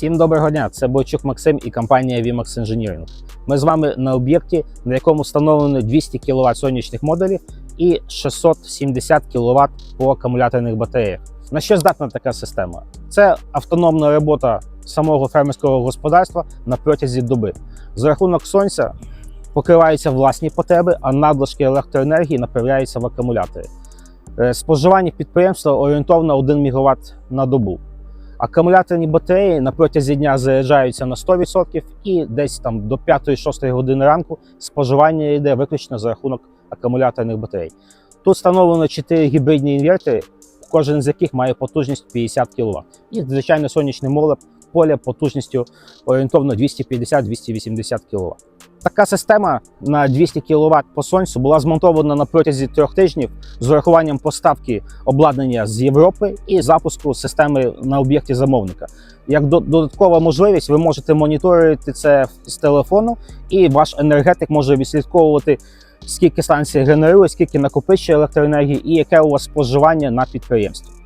Всім доброго дня! Це Бойчук Максим і компанія VMAX Engineering. Ми з вами на об'єкті, на якому встановлено 200 кВт сонячних модулів і 670 кВт по акумуляторних батареях. На що здатна така система? Це автономна робота самого фермерського господарства на протязі доби. За рахунок сонця покриваються власні потреби, а надлишки електроенергії направляються в акумулятори. Е, Споживання підприємства орієнтовно 1 МВт на добу. Акумуляторні батареї на протязі дня заряджаються на 100% і десь там до 5-6 години ранку споживання йде виключно за рахунок акумуляторних батарей. Тут встановлено 4 гібридні інвертори, кожен з яких має потужність 50 кВт. І звичайно сонячний моле поле потужністю орієнтовно 250-280 кВт. Така система на 200 кВт по сонцю була змонтована на протязі трьох тижнів з урахуванням поставки обладнання з Європи і запуску системи на об'єкті замовника. Як додаткова можливість, ви можете моніторити це з телефону, і ваш енергетик може відслідковувати, скільки станцій генерує, скільки накопичує електроенергії і яке у вас споживання на підприємстві.